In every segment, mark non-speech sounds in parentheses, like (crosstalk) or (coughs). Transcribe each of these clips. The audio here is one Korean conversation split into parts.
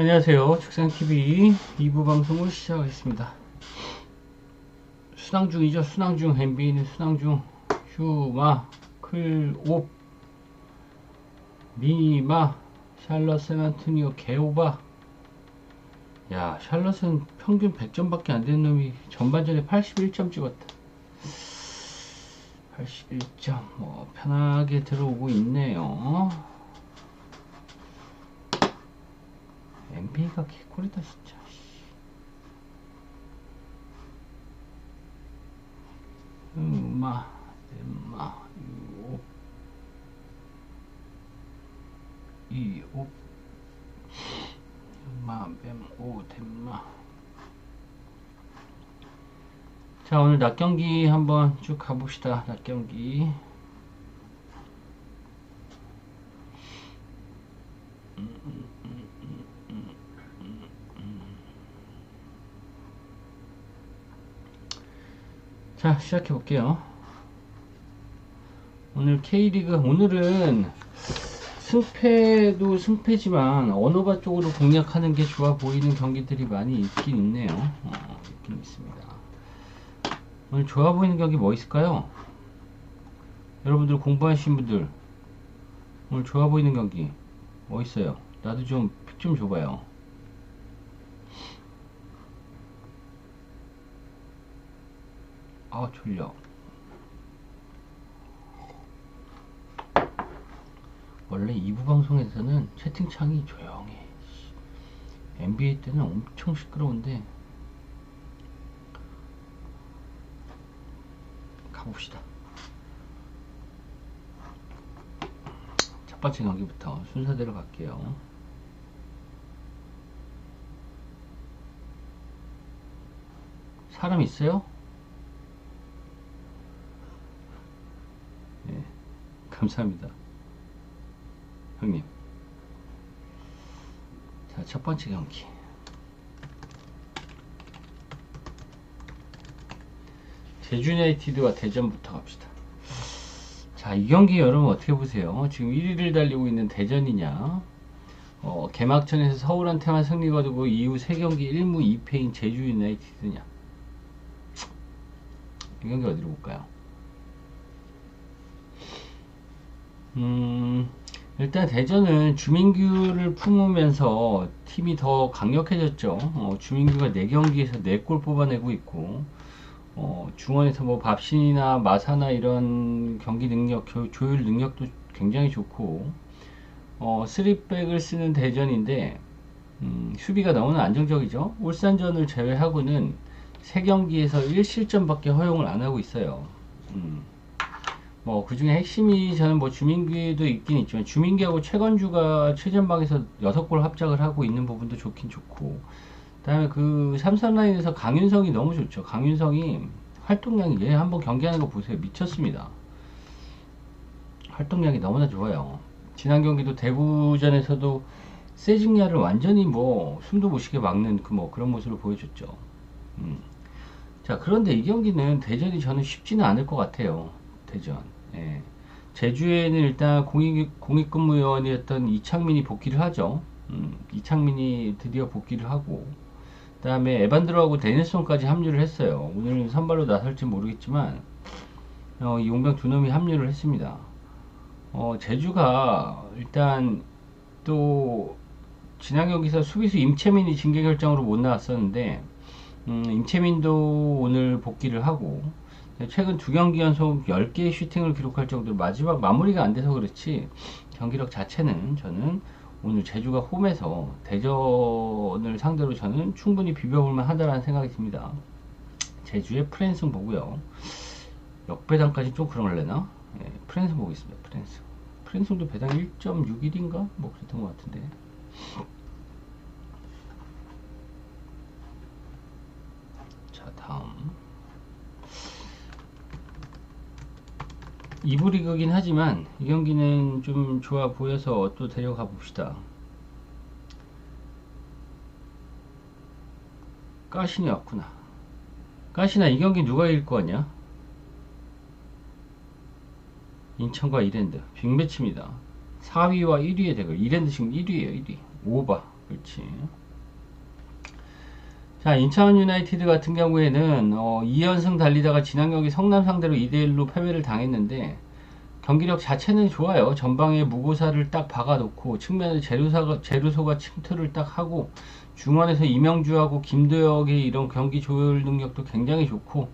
안녕하세요. 축생TV 2부 방송을 시작하겠습니다. 순항 중이죠. 순항 중. MB는 순항 중. 휴마, 클, 옵, 미마, 샬럿, 세안토니오, 개오바. 야, 샬럿은 평균 100점밖에 안 되는 놈이 전반전에 81점 찍었다. 81점. 뭐, 편하게 들어오고 있네요. MB가 개꿀이다 진짜. 음마 엠마 유옵 이옵. 음마 뱀오 덴마. 자 오늘 낮 경기 한번 쭉 가봅시다 낮 경기 자 시작해 볼게요. 오늘 K리그 오늘은 승패도 승패지만 언어바 쪽으로 공략하는 게 좋아 보이는 경기들이 많이 있긴 있네요. 어, 있긴 있습니다. 오늘 좋아 보이는 경기 뭐 있을까요? 여러분들 공부하신 분들 오늘 좋아 보이는 경기 뭐 있어요? 나도 좀 픽좀 줘봐요 아 졸려. 원래 2부 방송에서는 채팅창이 조용해. NBA 때는 엄청 시끄러운데 가봅시다. 첫 번째 경기부터 순서대로 갈게요. 사람 있어요? 감사합니다. 형님. 자, 첫 번째 경기. 제주 유나이티드와 대전부터 갑시다. 자, 이 경기 여러분 어떻게 보세요? 지금 1위를 달리고 있는 대전이냐? 어, 개막전에서 서울한테만 승리 거두고 이후 3경기 1무 2패인 제주 유나이티드냐? 이 경기 어디로 볼까요? 음, 일단 대전은 주민규를 품으면서 팀이 더 강력해졌죠. 어, 주민규가 4경기에서 4골 뽑아내고 있고, 어, 중원에서 뭐 밥신이나 마사나 이런 경기 능력, 조, 조율 능력도 굉장히 좋고, 어, 3백을 쓰는 대전인데, 음, 수비가 너무나 안정적이죠. 울산전을 제외하고는 3경기에서 1실점밖에 허용을 안 하고 있어요. 음. 뭐 그 중에 핵심이 저는 뭐 주민기도 있긴 있지만 주민기하고 최건주가 최전방에서 6골 합작을 하고 있는 부분도 좋긴 좋고 그다음에 그 삼선 라인에서 강윤성이 너무 좋죠. 강윤성이 활동량이 얘 한번 경기하는 거 보세요. 미쳤습니다. 활동량이 너무나 좋아요. 지난 경기도 대구전에서도 세징야를 완전히 뭐 숨도 못 쉬게 막는 그 뭐 그런 모습을 보여줬죠. 음. 자 그런데 이 경기는 대전이 저는 쉽지는 않을 것 같아요. 대전. 예. 제주에는 일단 공익, 공익근무요원이었던 이창민이 복귀를 하죠. 음, 이창민이 드디어 복귀를 하고, 그 다음에 에반드로하고 데니슨까지 합류를 했어요. 오늘 선발로 나설지 모르겠지만, 어, 이 용병 두 놈이 합류를 했습니다. 어, 제주가 일단 또 지난 경기에서 수비수 임채민이 징계 결정으로 못 나왔었는데, 음, 임채민도 오늘 복귀를 하고, 최근 두 경기 연속 10개의 슈팅을 기록할 정도로 마지막 마무리가 안 돼서 그렇지 경기력 자체는 저는 오늘 제주가 홈에서 대전을 상대로 저는 충분히 비벼볼만 하다라는 생각이 듭니다. 제주의 프랜승 보고요. 역배당까지 좀 그런걸래나? 네, 프랜승 보겠습니다. 프랜승. 프랜승도 배당 1.61인가? 뭐 그랬던 것 같은데. 자, 다음. 2부 리그긴 하지만 이 경기는 좀 좋아 보여서 또 데려가 봅시다. 까신이 왔구나. 까신아 이 경기 누가 이길 거 같냐? 인천과 이랜드 빅매치입니다. 4위와 1위의 대결. 이랜드 지금 1위에요 1위. 오바. 그렇지. 자, 인천 유나이티드 같은 경우에는 어, 2연승 달리다가 지난 경기 성남 상대로 2대1로 패배를 당했는데 경기력 자체는 좋아요. 전방에 무고사를 딱 박아놓고 측면에 제루사가, 제루소가 침투를 딱 하고 중원에서 이명주하고 김도혁의 이런 경기 조율 능력도 굉장히 좋고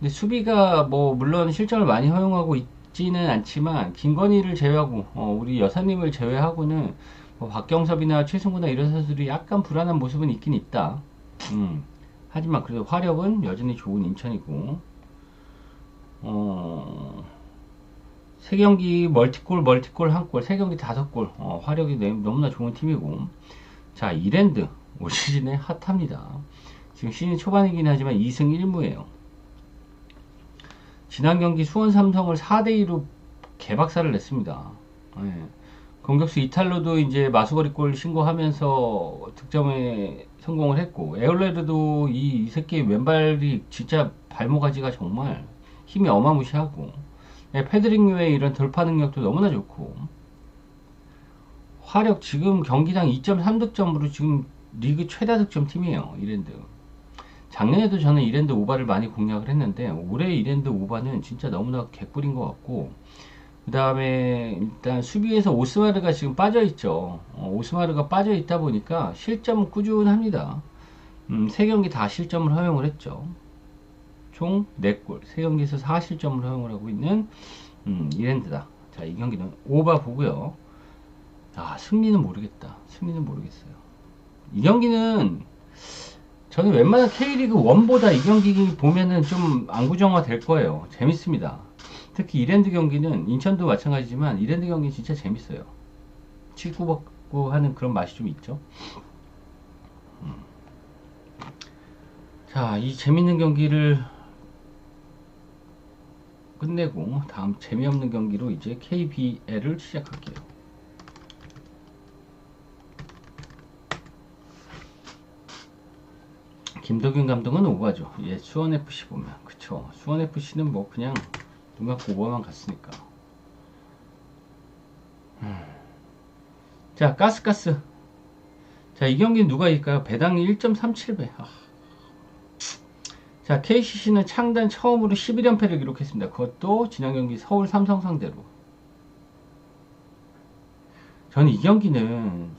근데 수비가 뭐 물론 실점을 많이 허용하고 있지는 않지만 김건희를 제외하고 어, 우리 여사님을 제외하고는 뭐 박경섭이나 최승구나 이런 선수들이 약간 불안한 모습은 있긴 있다. 음. 하지만 그래도 화력은 여전히 좋은 인천이고 어, 세 경기 멀티골 멀티골 한골 세 경기 다섯 골. 어, 화력이 너무나 좋은 팀이고. 자 이랜드 올 시즌에 핫합니다. 지금 시즌 초반이긴 하지만 2승 1무예요. 지난 경기 수원 삼성을 4대2로 개박살을 냈습니다. 네. 공격수 이탈로도 이제 마수거리골 신고하면서 득점에 성공을 했고 에올레르도 이, 이 새끼 왼발이 진짜 발모가지가 정말 힘이 어마무시하고 네, 패드링류의 이런 돌파 능력도 너무나 좋고 화력 지금 경기당 2.3득점으로 지금 리그 최다 득점 팀이에요 이랜드. 작년에도 저는 이랜드 오바를 많이 공략을 했는데 올해 이랜드 오바는 진짜 너무나 개꿀인 것 같고 그 다음에 일단 수비에서 오스마르가 지금 빠져 있죠. 어, 오스마르가 빠져 있다 보니까 실점은 꾸준합니다. 음, 3경기 다 실점을 허용을 했죠. 총 4골, 3경기에서 4실점을 허용을 하고 있는 음, 이랜드다. 자, 이 경기는 오바 보고요. 아, 승리는 모르겠다. 승리는 모르겠어요. 이 경기는 저는 웬만한 K리그 1보다 이 경기 보면은 좀 안구정화 될 거예요. 재밌습니다. 특히 이랜드 경기는 인천도 마찬가지지만 이랜드 경기 진짜 재밌어요. 치고 받고 하는 그런 맛이 좀 있죠. 음. 자, 이 재밌는 경기를 끝내고 다음 재미없는 경기로 이제 KBL을 시작할게요. 김덕윤 감독은 오바죠. 예, 수원FC 보면. 그쵸. 수원FC는 뭐 그냥 눈 감고 오버만 갔으니까. 음. 자, 가스가스. 자, 이 경기는 누가 이길까요? 배당 1.37배. 아. 자, KCC는 창단 처음으로 11연패를 기록했습니다. 그것도 지난 경기 서울 삼성 상대로. 저는 이 경기는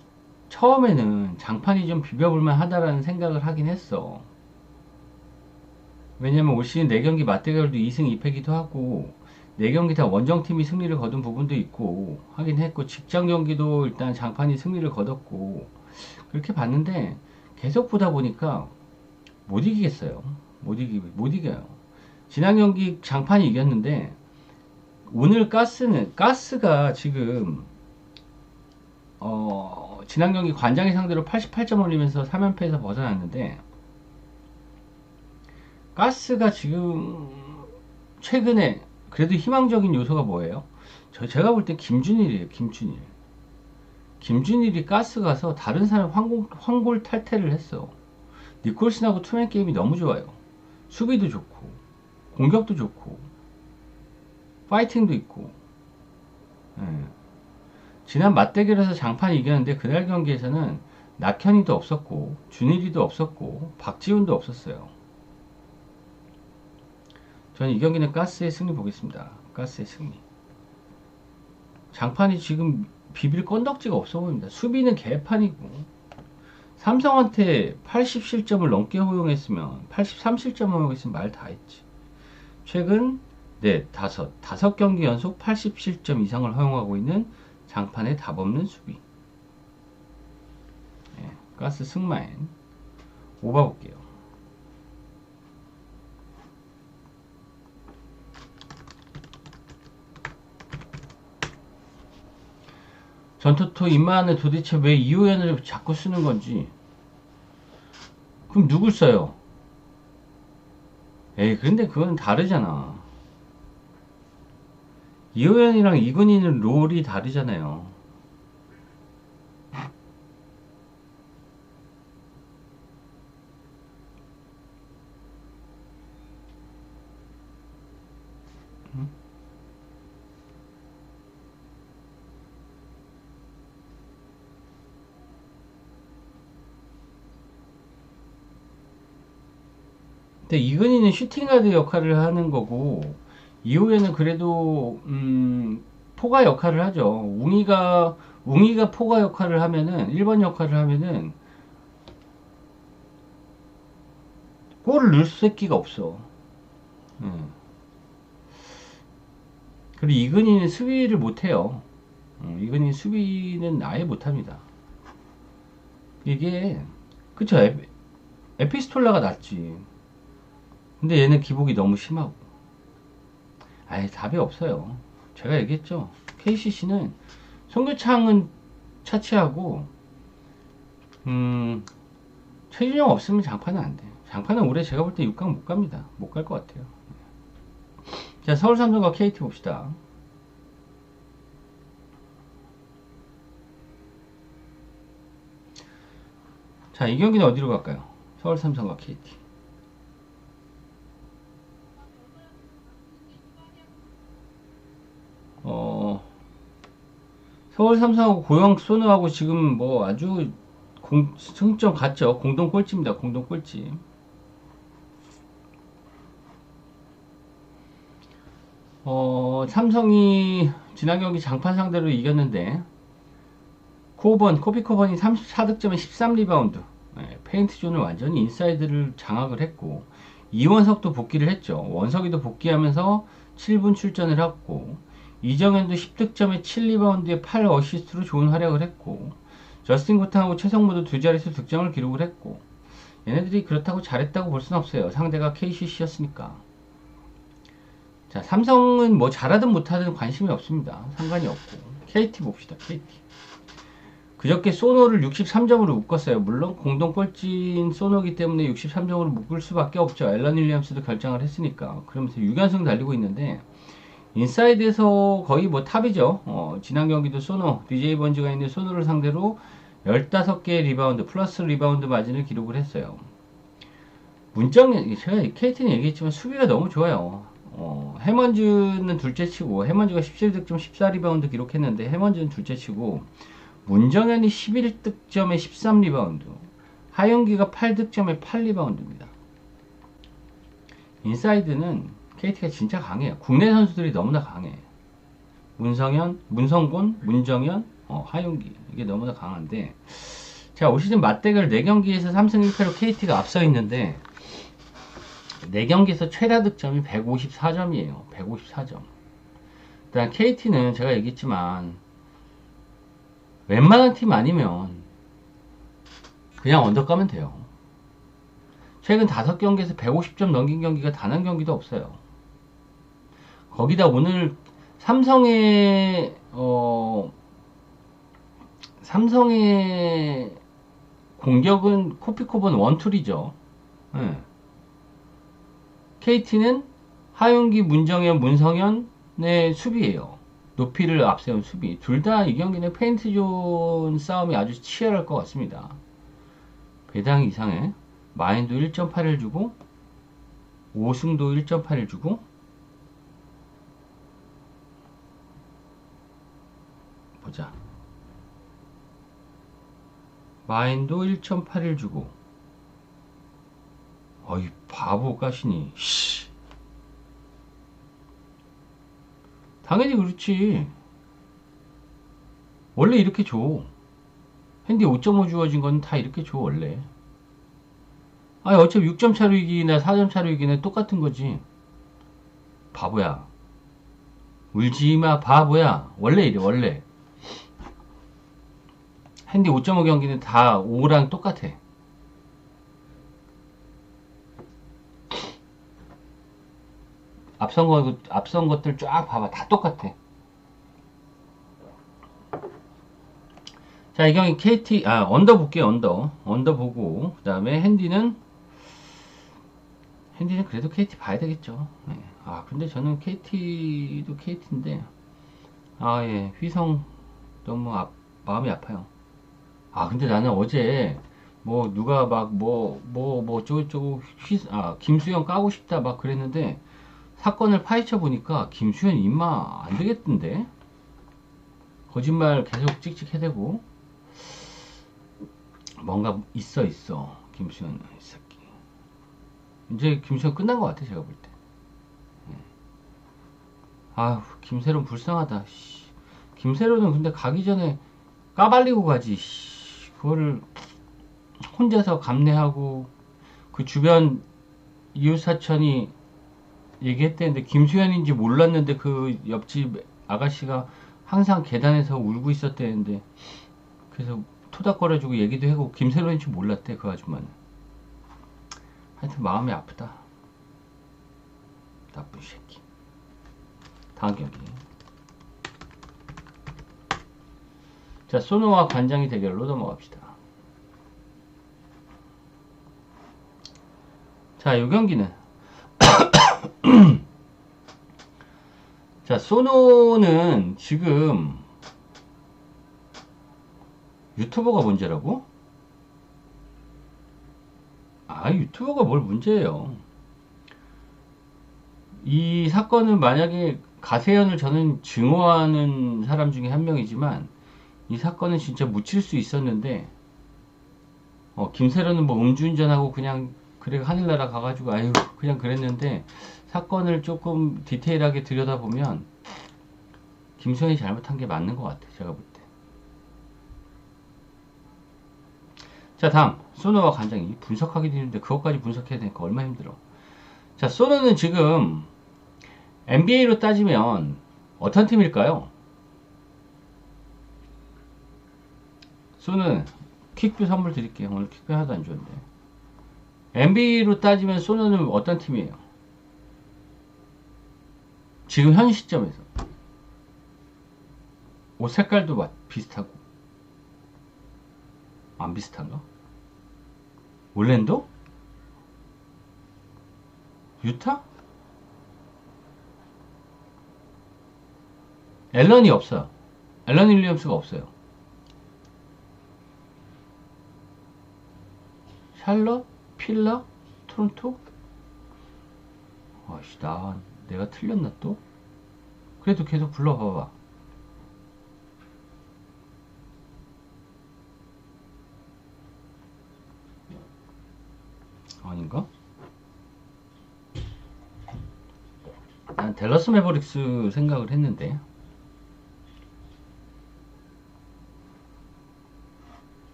처음에는 장판이 좀 비벼볼만 하다라는 생각을 하긴 했어. 왜냐면 올 시즌 4경기 맞대결도 2승 2패기도 하고 4경기 다 원정팀이 승리를 거둔 부분도 있고 하긴 했고 직장 경기도 일단 장판이 승리를 거뒀고 그렇게 봤는데 계속 보다 보니까 못 이기겠어요. 못 이기 못 이겨요. 지난 경기 장판이 이겼는데 오늘 가스는 가스가 지금 어 지난 경기 관장의 상대로 88점 올리면서 3연패에서 벗어났는데 가스가 지금 최근에 그래도 희망적인 요소가 뭐예요? 저 제가 볼 때 김준일이에요. 김준일. 김준일이 가스 가서 다른 사람 황골, 황골 탈퇴를 했어. 니콜슨하고 투맨 게임이 너무 좋아요. 수비도 좋고 공격도 좋고 파이팅도 있고 예. 지난 맞대결에서 장판이 이겼는데 그날 경기에서는 낙현이도 없었고 준일이도 없었고 박지훈도 없었어요. 저는 이 경기는 가스의 승리 보겠습니다. 가스의 승리. 장판이 지금 비빌 건덕지가 없어 보입니다. 수비는 개판이고 삼성한테 80실점을 넘게 허용했으면 83실점 허용했으면 말 다 했지. 최근 네, 다섯, 다섯 경기 연속 80실점 이상을 허용하고 있는 장판의 답 없는 수비. 네, 가스 승마엔 오바 볼게요. 전투토 임마는 도대체 왜 이호연을 자꾸 쓰는 건지. 그럼 누굴 써요? 에이, 근데 그건 다르잖아. 이호연이랑 이근희는 롤이 다르잖아요. 근데 이근희는 슈팅가드 역할을 하는 거고 이후에는 그래도 음, 포가 역할을 하죠. 웅이가 웅이가 포가 역할을 하면은 1번 역할을 하면은 골을 넣을 새끼가 없어. 음. 그리고 이근희는 수비를 못해요. 음, 이근희 수비는 아예 못합니다. 이게 그쵸 에피, 에피스톨라가 낫지. 근데 얘는 기복이 너무 심하고. 아예 답이 없어요. 제가 얘기했죠. KCC는 송교창은 차치하고 음 최준영 없으면 장판은 안 돼. 장판은 올해 제가 볼 때 6강 못 갑니다. 못 갈 것 같아요. 자 서울 삼성과 KT 봅시다. 자 이 경기는 어디로 갈까요? 서울 삼성과 KT. 어, 서울 삼성하고 고영 소누하고 지금 뭐 아주 공, 승점 같죠. 공동 꼴찌입니다. 공동 꼴찌. 어, 삼성이 지난 경기 장판 상대로 이겼는데 코번, 코피코번이 34득점에 13리바운드 네, 페인트 존을 완전히 인사이드를 장악을 했고 이원석도 복귀를 했죠. 원석이도 복귀하면서 7분 출전을 했고 이정현도 10득점에 7리바운드에 8어시스트로 좋은 활약을 했고 저스틴 고탕하고 최성모도 두 자릿수 득점을 기록을 했고 얘네들이 그렇다고 잘했다고 볼 수는 없어요. 상대가 KCC였으니까. 자, 삼성은 뭐 잘하든 못하든 관심이 없습니다. 상관이 없고. KT 봅시다. KT. 그저께 소노를 63점으로 묶었어요. 물론 공동 꼴찌인 소노기 때문에 63점으로 묶을 수밖에 없죠. 앨런 윌리엄스도 결정을 했으니까. 그러면서 6연승 달리고 있는데 인사이드에서 거의 뭐 탑이죠. 어, 지난 경기도 소노, DJ 번즈가 있는 소노를 상대로 15개의 리바운드, 플러스 리바운드 마진을 기록을 했어요. 문정, 제가 KT는 얘기했지만 수비가 너무 좋아요. 어, 해먼즈는 둘째 치고, 해먼즈가 17득점 14리바운드 기록했는데, 해먼즈는 둘째 치고, 문정현이 11득점에 13리바운드, 하영기가 8득점에 8리바운드입니다. 인사이드는 KT가 진짜 강해요. 국내 선수들이 너무나 강해. 문성현, 문성곤, 문정현, 어, 하윤기 이게 너무나 강한데 자, 올 시즌 맞대결 4경기에서 3승 1패로 KT가 앞서 있는데 4경기에서 최다 득점이 154점이에요. 154점. 일단 KT는 제가 얘기했지만 웬만한 팀 아니면 그냥 언덕 가면 돼요. 최근 5경기에서 150점 넘긴 경기가 단 한 경기도 없어요. 거기다 오늘 삼성의 어 삼성의 공격은 코피코본 원툴이죠. 네. KT는 하윤기, 문정현, 문성현의 수비예요. 높이를 앞세운 수비. 둘 다 이 경기는 페인트존 싸움이 아주 치열할 것 같습니다. 배당 이상의 마인드 1.8을 주고 5승도 1.8을 주고 보자. 마인도 1.8을 주고. 어이 바보 가시니. 씨. 당연히 그렇지. 원래 이렇게 줘. 핸디 5.5 주어진 건 다 이렇게 줘 원래. 아 어차피 6점 차로 이기나 4점 차로 이기나 똑같은 거지. 바보야. 울지마 바보야. 원래 이래 원래 핸디 5.5 경기는 다 5랑 똑같아. 앞선 거, 앞선 것들 쫙 봐봐. 다 똑같아. 자, 이 경기 KT, 아, 언더 볼게요, 언더. 언더 보고, 그 다음에 핸디는, 핸디는 그래도 KT 봐야 되겠죠. 네. 아, 근데 저는 KT도 KT인데, 아, 예, 휘성 너무 아, 마음이 아파요. 아, 근데 나는 어제 뭐 누가 막 뭐 뭐뭐 저쩌고 아 김수현 까고 싶다 막 그랬는데 사건을 파헤쳐 보니까 김수현 임마 안 되겠던데 거짓말 계속 찍찍 해대고 뭔가 있어 있어 김수현 이 새끼 이제 김수현 끝난 것 같아 제가 볼 때. 예. 아휴 김세론 불쌍하다. 씨. 김세론은 근데 가기 전에 까발리고 가지. 씨. 그거를 혼자서 감내하고 그 주변 이웃 사촌이 얘기했대는데 김수현인지 몰랐는데 그 옆집 아가씨가 항상 계단에서 울고 있었대는데 그래서 토닥거려주고 얘기도 하고 김세론인지 몰랐대 그 아줌마는. 하여튼 마음이 아프다. 나쁜 새끼. 다음 경기 자 소노와 관장이 대결로 넘어갑시다 자, 요 경기는 (coughs) 자, 소노는 지금 유튜버가 문제라고? 아, 유튜버가 뭘 문제예요. 이 사건은 만약에 가세현을 저는 증오하는 사람 중에 한 명이지만 이 사건은 진짜 묻힐 수 있었는데 어, 김세련은 뭐 음주운전하고 그냥 그래 하늘나라 가가지고 아유 그냥 그랬는데 사건을 조금 디테일하게 들여다보면 김수현이 잘못한 게 맞는 것 같아 제가 볼 때. 자 다음 소노와 관장이 분석하기 되는데 그것까지 분석해야 되니까 얼마나 힘들어. 자 소노는 지금 NBA로 따지면 어떤 팀일까요? 소는 킥뷰 선물 드릴게요. 오늘 킥뷰 하나도 안 줬는데. NBA로 따지면 소노는 어떤 팀이에요? 지금 현 시점에서 옷 색깔도 비슷하고 안 비슷한가? 올랜도? 유타? 앨런이 없어요. 앨런 윌리엄스가 없어요. 샬럿? 필라? 토론토? 아씨, 나, 내가 틀렸나 또? 그래도 계속 불러봐봐. 아닌가? 난 델러스 메버릭스 생각을 했는데.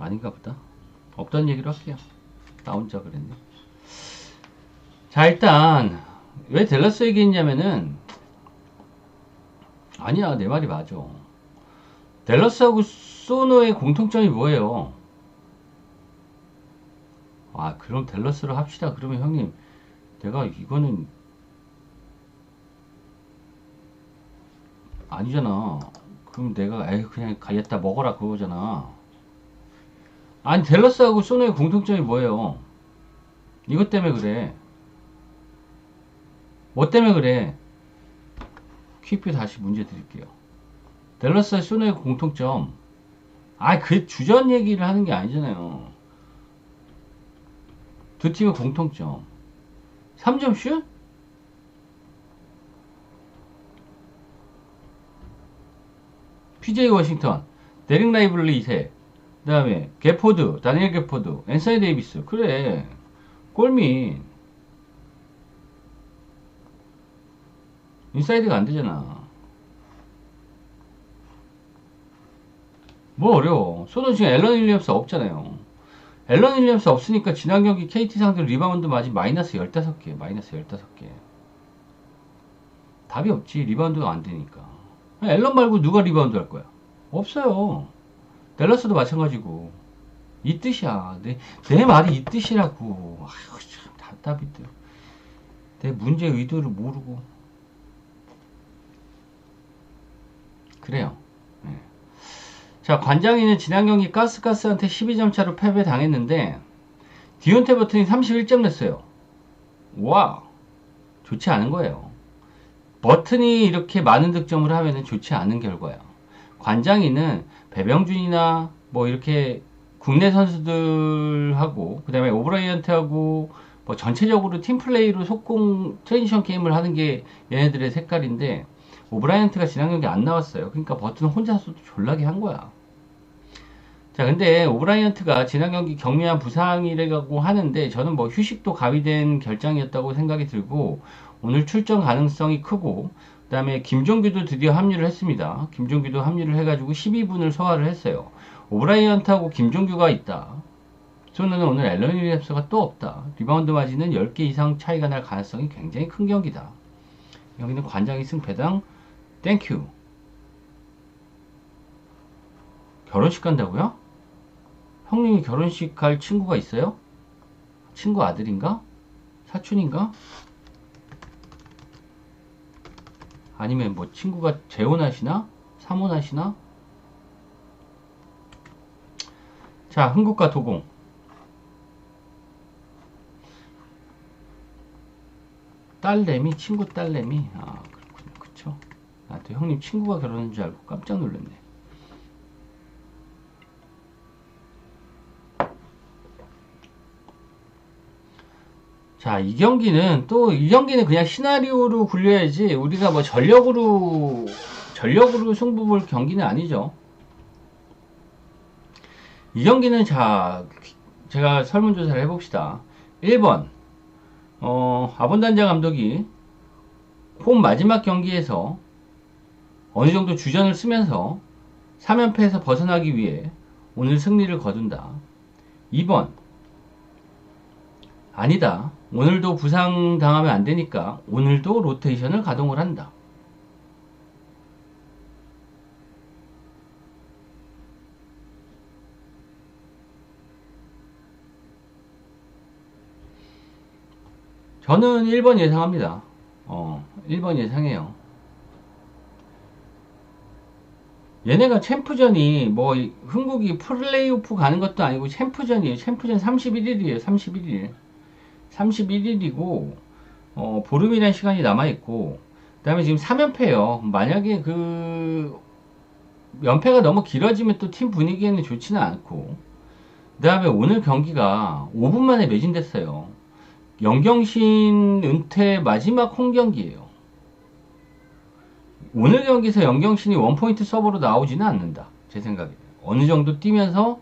아닌가 보다. 없던 얘기로 할게요. 나 혼자 그랬네. 자, 일단, 왜 델러스 얘기했냐면은, 아니야, 내 말이 맞아. 델러스하고 소노의 공통점이 뭐예요? 아, 그럼 델러스로 합시다. 그러면 형님, 내가 이거는, 아니잖아. 그럼 내가, 에이, 그냥 가겠다 먹어라 그거잖아. 아니 델러스하고 소노의 공통점이 뭐예요? 이것 때문에 그래. 뭐 때문에 그래? 퀵뷰 다시 문제 드릴게요. 델러스와 소노의 공통점. 아, 그 주전 얘기를 하는 게 아니잖아요. 두 팀의 공통점. 3점 슛? PJ 워싱턴, 데릭 라이블리 2세, 그 다음에 게포드, 다니엘 게포드, 앤서니 데이비스. 그래. 골민. 인사이드가 안 되잖아. 뭐 어려워. 손은 지금 앨런 윌리엄스 없잖아요. 앨런 윌리엄스 없으니까 지난 경기 KT 상대로 리바운드 맞이 마이너스 15개, 마이너스 15개. 답이 없지. 리바운드가 안 되니까. 앨런 말고 누가 리바운드 할 거야? 없어요. 댈러스도 마찬가지고. 이 뜻이야. 내, 내 말이 이 뜻이라고. 아휴 참 답답이들 내 문제 의도를 모르고. 그래요. 네. 자 관장이는 지난 경기 가스가스한테 12점 차로 패배 당했는데 디온테 버튼이 31점 냈어요. 와 좋지 않은 거예요. 버튼이 이렇게 많은 득점을 하면 좋지 않은 결과야 관장이는 배병준이나 뭐 이렇게 국내 선수들하고 그다음에 오브라이언트하고 뭐 전체적으로 팀 플레이로 속공 트랜지션 게임을 하는 게 얘네들의 색깔인데 오브라이언트가 지난 경기 안 나왔어요. 그러니까 버튼 혼자서도 졸라게 한 거야. 자, 근데 오브라이언트가 지난 경기 경미한 부상이라고 하는데 저는 뭐 휴식도 가미된 결정이었다고 생각이 들고 오늘 출전 가능성이 크고 그 다음에 김종규도 드디어 합류를 했습니다. 김종규도 합류를 해가지고 12분을 소화를 했어요. 오브라이언트하고 김종규가 있다. 저는 오늘 앨런 윌리엄스가 또 없다. 리바운드 마진은 10개 이상 차이가 날 가능성이 굉장히 큰 경기다. 여기는 관장이 승패당 땡큐. 결혼식 간다고요? 형님이 결혼식 갈 친구가 있어요? 친구 아들인가? 사촌인가? 아니면 뭐 친구가 재혼하시나? 사혼하시나? 자, 흥국과 도공. 딸내미, 친구 딸내미. 아, 그렇군요. 그쵸? 나도 형님 친구가 결혼한 줄 알고 깜짝 놀랐네. 자, 이 경기는 또 이 경기는 그냥 시나리오로 굴려야지 우리가 뭐 전력으로 전력으로 승부 볼 경기는 아니죠. 이 경기는 자 제가 설문조사를 해봅시다. 1번 어, 아본단자 감독이 홈 마지막 경기에서 어느 정도 주전을 쓰면서 3연패에서 벗어나기 위해 오늘 승리를 거둔다. 2번 아니다. 오늘도 부상 당하면 안 되니까 오늘도 로테이션을 가동을 한다. 저는 1번 예상합니다. 어, 1번 예상해요. 얘네가 챔프전이 뭐 흥국이 플레이오프 가는 것도 아니고 챔프전이에요. 챔프전 31일이에요. 31일. 31일이고 어, 보름이라는 시간이 남아있고 그 다음에 지금 3연패예요. 만약에 그 연패가 너무 길어지면 또 팀 분위기에는 좋지는 않고 그 다음에 오늘 경기가 5분 만에 매진됐어요. 영경신 은퇴 마지막 홈 경기예요. 오늘 경기에서 영경신이 원포인트 서버로 나오지는 않는다. 제 생각에. 어느 정도 뛰면서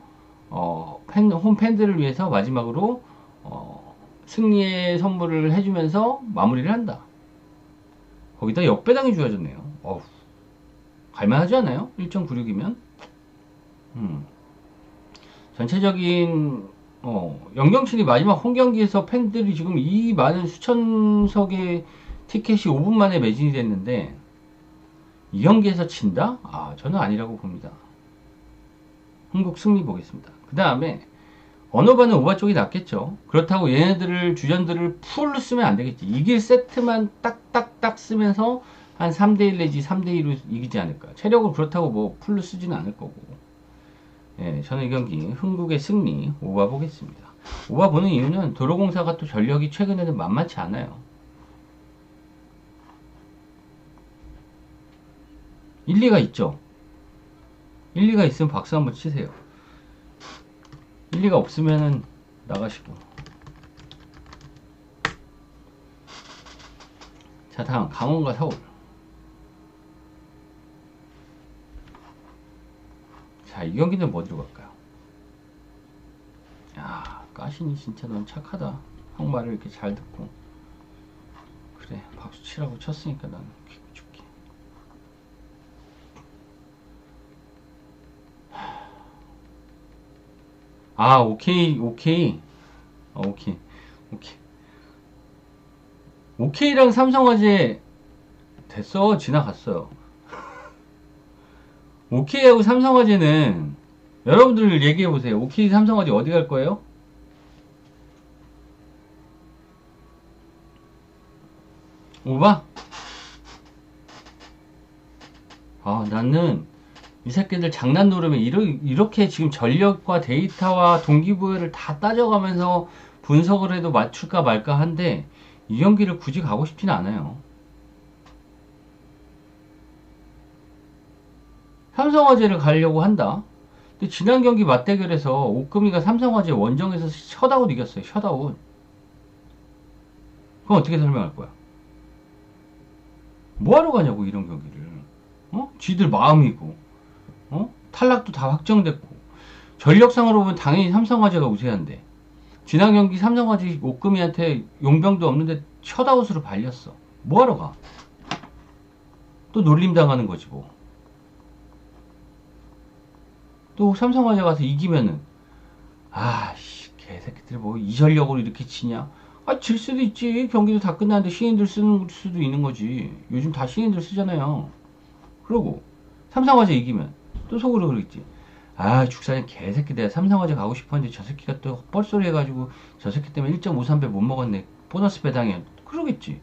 어, 팬, 홈 팬들을 위해서 마지막으로 어, 승리의 선물을 해주면서 마무리를 한다. 거기다 역배당이 주어졌네요. 어후. 갈만하지 않아요? 1.96이면? 음. 전체적인, 어, 영경신이 마지막 홈 경기에서 팬들이 지금 이 많은 수천석의 티켓이 5분 만에 매진이 됐는데, 이 경기에서 친다? 아, 저는 아니라고 봅니다. 한국 승리 보겠습니다. 그 다음에, 언어반은 오바 쪽이 낫겠죠. 그렇다고 얘네들을 주전들을 풀로 쓰면 안 되겠지. 이길 세트만 딱딱딱 쓰면서 한 3대1 내지 3대2로 이기지 않을까. 체력을 그렇다고 뭐 풀로 쓰지는 않을 거고. 예, 저는 이 경기 흥국의 승리 오바 보겠습니다. 오바 보는 이유는 도로공사가 또 전력이 최근에는 만만치 않아요. 일리가 있죠. 일리가 있으면 박수 한번 치세요. 일리가 없으면은 나가시고. 자 다음. 강원과 서울. 자이 경기는 뭐 들어갈까요? 야 까신이 진짜 넌 착하다. 형 말을 이렇게 잘 듣고. 그래 박수 치라고 쳤으니까 난 아, 오케이, 오케이. 어, 오케이, 오케이. 오케이랑 삼성화재 됐어. 지나갔어요. (laughs) 오케이하고 삼성화재는 여러분들 얘기해보세요. 오케이, 삼성화재 어디 갈 거예요? 오바? 아, 나는 이 새끼들 장난 누르면 이렇게 지금 전력과 데이터와 동기부여를 다 따져가면서 분석을 해도 맞출까 말까 한데 이 경기를 굳이 가고 싶지는 않아요. 삼성화재를 가려고 한다. 근데 지난 경기 맞대결에서 옥금이가 삼성화재 원정에서 셧아웃 이겼어요. 셧아웃. 그럼 어떻게 설명할 거야? 뭐하러 가냐고 이런 경기를. 어? 쥐들 마음이고. 어? 탈락도 다 확정됐고 전력상으로 보면 당연히 삼성화재가 우세한데 지난 경기 삼성화재 옥금이한테 용병도 없는데 셧아웃으로 발렸어. 뭐하러 가? 또 놀림 당하는 거지 뭐. 또 삼성화재 가서 이기면은 아씨 개새끼들 뭐 이 전력으로 이렇게 치냐? 아 질 수도 있지. 경기도 다 끝났는데 신인들 쓰는 수도 있는 거지. 요즘 다 신인들 쓰잖아요. 그러고 삼성화재 이기면 또 속으로 그러겠지. 아 죽사장 개새끼 내가 삼성화재 가고 싶었는데 저 새끼가 또 뻘소리 해가지고 저 새끼 때문에 1.53배 못 먹었네. 보너스 배당해. 그러겠지.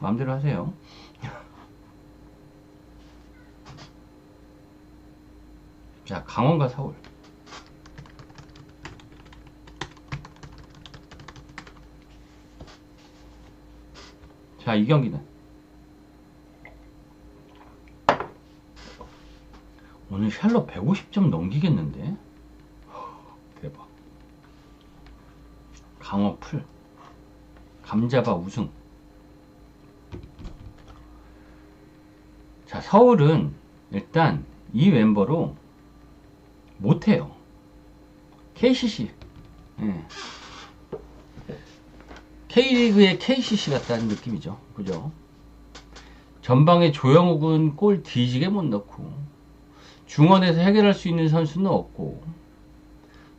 마음대로 하세요. (laughs) 자, 강원과 서울. 자, 이 경기는 오늘 샬롯 150점 넘기겠는데? 대박. 강원 풀. 감자바 우승. 자, 서울은 일단 이 멤버로 못해요. KCC. 예. K리그의 KCC 같다는 느낌이죠. 그죠? 전방에 조영욱은 골 뒤지게 못 넣고, 중원에서 해결할 수 있는 선수는 없고,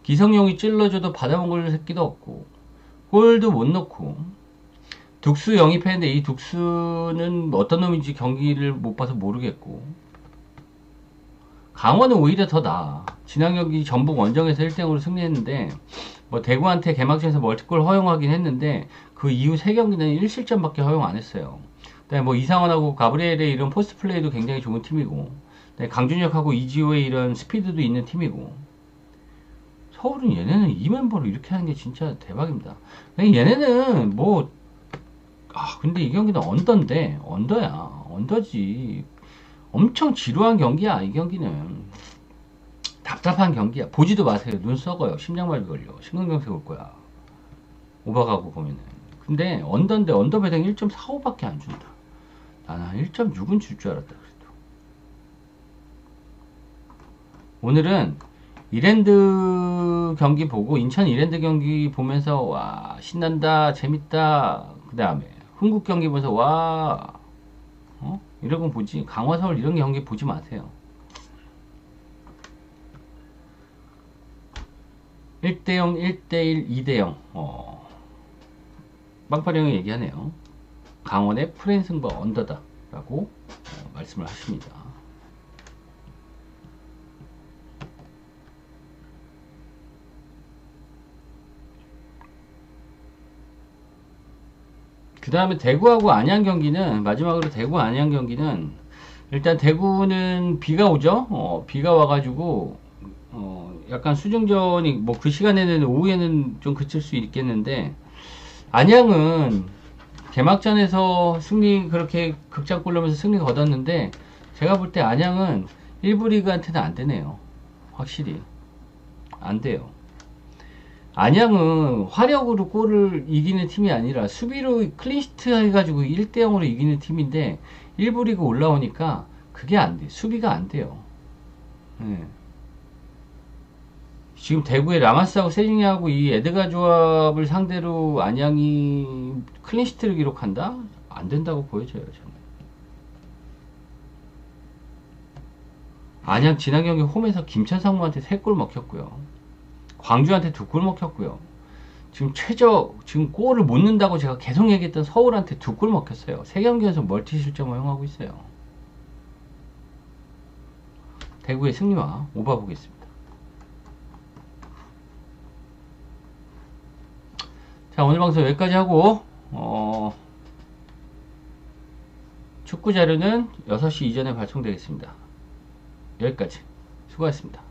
기성용이 찔러줘도 받아먹을 새끼도 없고, 골도 못 넣고, 둑수 영입했는데 이 둑수는 어떤 놈인지 경기를 못 봐서 모르겠고, 강원은 오히려 더 나아. 지난 경기 전북 원정에서 1대0으로 승리했는데 뭐 대구한테 개막전에서 멀티골 허용하긴 했는데 그 이후 3경기는 1실점밖에 허용 안 했어요. 그다음에 뭐 이상원하고 가브리엘의 이런 포스트 플레이도 굉장히 좋은 팀이고 강준혁하고 이지호의 이런 스피드도 있는 팀이고 서울은 얘네는 이 멤버로 이렇게 하는 게 진짜 대박입니다. 얘네는 뭐 아, 근데 이 경기는 언더인데, 언더야. 언더지. 엄청 지루한 경기야, 이 경기는. 답답한 경기야. 보지도 마세요. 눈 썩어요. 심장마비 걸려. 심근경색 올 거야. 오버가고 보면은. 근데 언더인데 언더 배당 1.45밖에 안 준다. 나는 한 1.6은 줄 줄 알았다. 그래도. 오늘은 이랜드 경기 보고 인천 이랜드 경기 보면서 와 신난다 재밌다 그 다음에 흥국 경기 보면서 와 어? 이런 건 보지 강화 서울 이런 경기 보지 마세요 1대0 1대1 2대0 어. 빵파리 형이 얘기하네요 강원의 프랜승버 언더다 라고 어, 말씀을 하십니다 그 다음에 대구하고 안양 경기는 마지막으로 대구 안양 경기는 일단 대구는 비가 오죠. 어, 비가 와가지고 어, 약간 수중전이 뭐 그 시간에는 오후에는 좀 그칠 수 있겠는데 안양은 개막전에서 승리 그렇게 극장골 넣으면서 승리 거뒀는데 제가 볼 때 안양은 1부 리그한테는 안 되네요. 확실히 안 돼요. 안양은 화력으로 골을 이기는 팀이 아니라 수비로 클린시트 해가지고 1대0으로 이기는 팀인데 1부 리그 올라오니까 그게 안 돼. 수비가 안 돼요. 네. 지금 대구의 라마스하고 세징야하고 이 에드가 조합을 상대로 안양이 클린시트를 기록한다? 안 된다고 보여져요. 저는. 안양 지난 경기 홈에서 김천상무한테 3골 먹혔고요. 광주한테 두 골 먹혔고요. 지금 최저 지금 골을 못 넣는다고 제가 계속 얘기했던 서울한테 두 골 먹혔어요. 세 경기 연속 멀티 실점 허용하고 있어요. 대구의 승리와 오바 보겠습니다. 자 오늘 방송 여기까지 하고 어, 축구 자료는 6시 이전에 발송되겠습니다. 여기까지 수고하셨습니다.